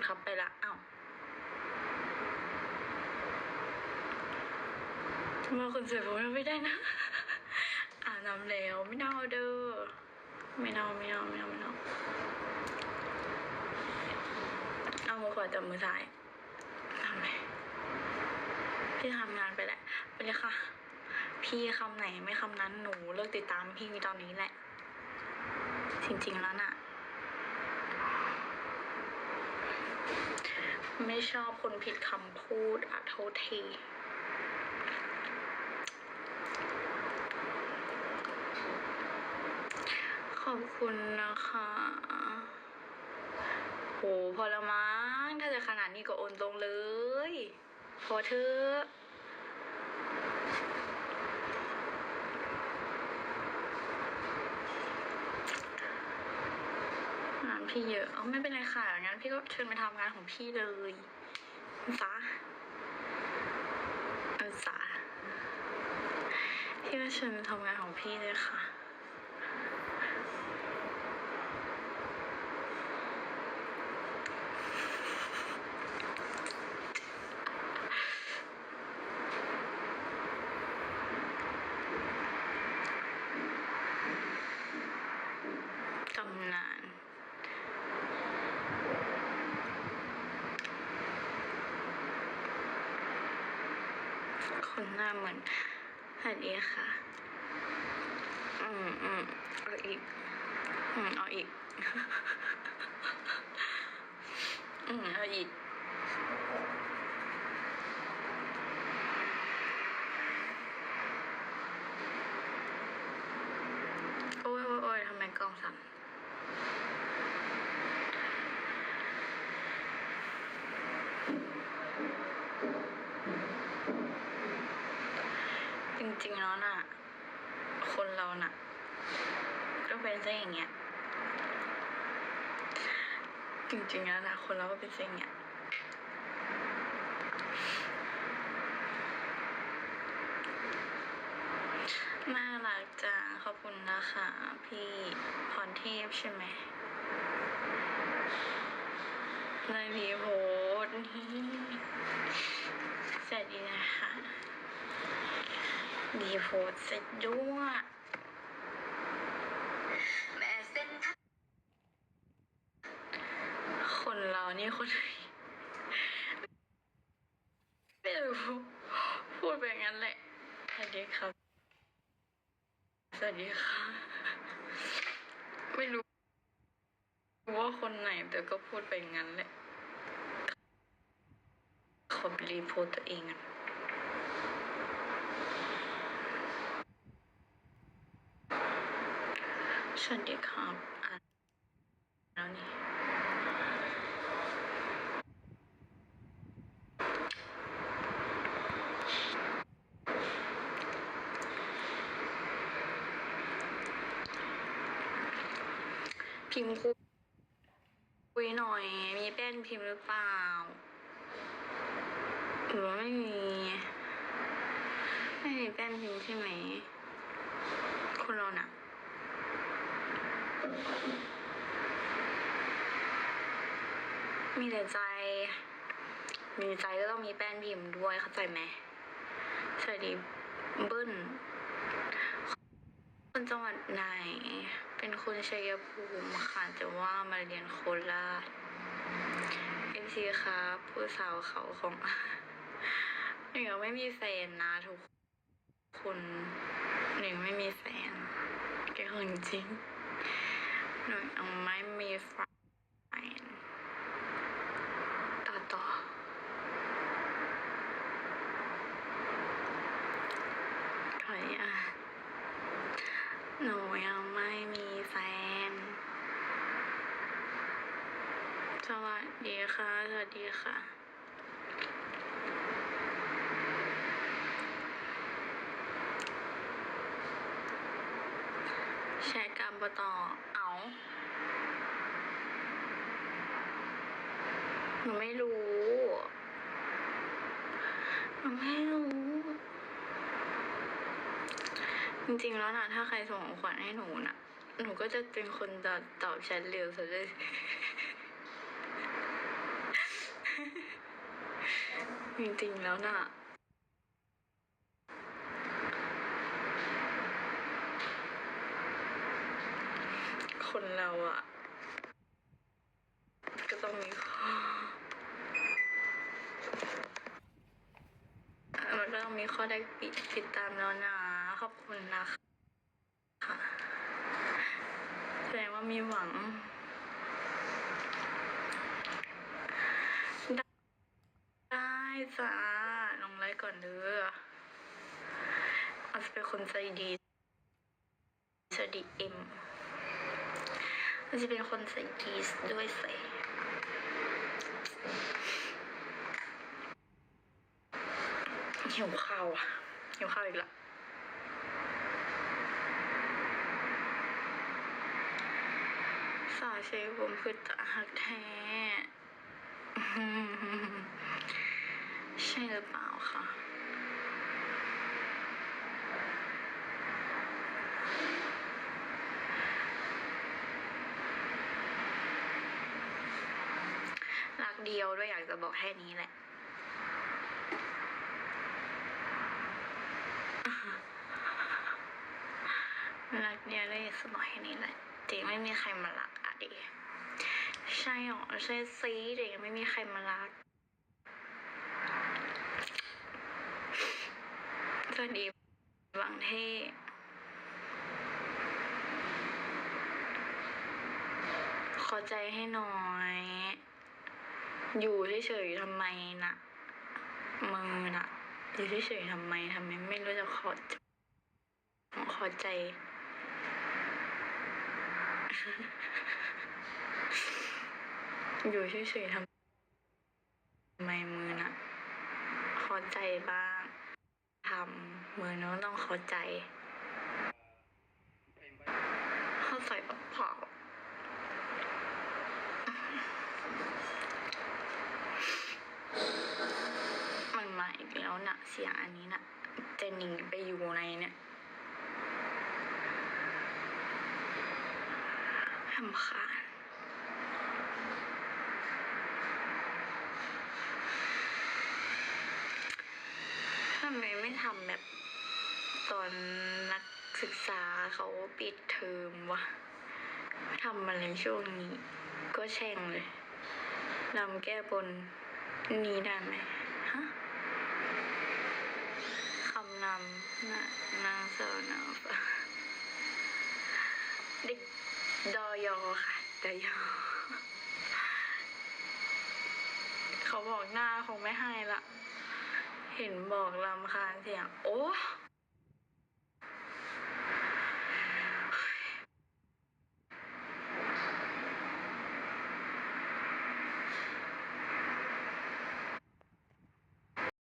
คุณครับไปละอ้าวมาคนสวยผมไม่ได้นะ อ่านำแล้วไม่เน่าเด้อไม่เน่าไม่เน่าไม่เน่าไม่เน่าเอามือขวาจับมือซ้ายทำไงพี่ทำงานไปแหละไปเลยค่ะ พี่คำไหนไม่คำนั้นหนูเลิกติดตามพี่ตอนนี้แหละ จริงๆแล้วน่ะ ไม่ชอบคนผิดคำพูดอะโทษทีขอบคุณนะคะโหพอละมั้งถ้าจะขนาดนี้ก็โอนตรงเลย พอเธอะงาน พี่เยอะเอาไม่เป็นไรค่ะงั้นพี่ก็เชิญไปทำงานของพี่เลยจ้าเออจ้าพี่ก็เชิญไปทำงานของพี่เลยค่ะ ตำนาน คนหน้าเหมือนสวัสดีค่ะ อืมอืมเอาอีก อืมเอาอีก อืมเอาอีกโอ้ยโอ้ยโอ้ยทำไมกล้องสั่น จริงๆแล้วน่ะ คนเราน่ะ ก็เป็นซะอย่างเงี้ย จริงๆแล้วนะคนเราก็เป็นซะอย่างเงี้ยน่ารักจังขอบคุณนะคะ พี่พรเทพใช่ไหมนายพีโพสต์สวัสดีนะคะ ดีโพสเสร็จด้วยแม่เส้นคนเรานี่คนไม่รู้พูดไปงั้นแหละสวัสดีครับ สวัสดีค่ะ ไม่รู้ว่าคนไหนแต่ก็พูดไปงั้นแหละขอรีโพสต์ตัวเองอะ สวัสดีครับอ่านแล้วนี่พิมพ์คุยคุยหน่อย มีแป้นพิมพ์หรือเปล่าหรือว่าไม่มี ไม่มีแป้นพิมพ์ใช่ไหมคนเราน่ะ มีแต่ใจ มีใจก็ต้องมีแป้นพิมพ์ด้วยเข้าใจไหมสวัสดีเบิ้ลคนจังหวัดไหน เป็นคนชัยภูมิค่ะแต่ว่ามาเรียนโคราชเอฟซีครับผู้สาวเขาของหนึ่งยังไม่มีแฟนนะทุกคนหนึ่งไม่มีแฟนแกคนจริง หนึ่งยังไม่มีแฟนต่อต่อถอยอะ หนูยังไม่มีแฟน สวัสดีค่ะ สวัสดีค่ะแชร์กรรมปต่อ หนูไม่รู้ หนูไม่รู้ จริงๆแล้วนะถ้าใครส่งของขวัญให้หนูนะหนูก็จะเป็นคนตอบตอบแชทเร็วสุดเลยจริงๆแล้วนะ่ะ คนเราอะก็ต้องมีข้อมันก็ต้องมีข้อได้ปิดติดตามแล้วนะขอบคุณนะคะค่ะแสดงว่ามีหวังได้จ้าลงไลค์ก่อนเด้ออาจจะเป็นคนใจดีสวัสดีเอ็ม จจะเป็นคนใจดีด้วยใส่หิวข้าวอะหิวข้าวอีกละสาวเชฟผมคือตาหักแท้ใช่หรือเปล่าคะรัก เดียวด้วยอยากจะบอกแค่นี้แหละ รักเดียวด้วยอยากจะบอกแค่นี้แหละจริงไม่มีใครมารักอะดิใช่หรอใช่ซีเด็ไม่มีใครมารักสวัสดีบางเท่ขอใจให้หน่อย อยู่เฉยๆทำไมนะมือน่ะอยู่เฉยๆทำไมทำไมไม่รู้จะขอขอใจ อยู่เฉยๆทำไมมือน่ะขอใจบ้างทำมือน้องต้องข้าใจ เข้าใจปะเปล่ามันมาอีกแล้วนะ เสียงอันนี้นะจะหนีไปอยู่ในเนี่ยทำคาญทำไมไม่ทำแบบตอนนักศึกษาเขาปิดเทอมวะทำอะไรช่วงนี้ ก็แช่งเลยลำแก้บนนี้ได้ไหมฮะคำนำนะ นางสาวนางฟ้าเด็กดอยอค่ะดอยอเขาบอกหน้าคงไม่ให้ละ เห็นบอกลำคาญเสียง โอ้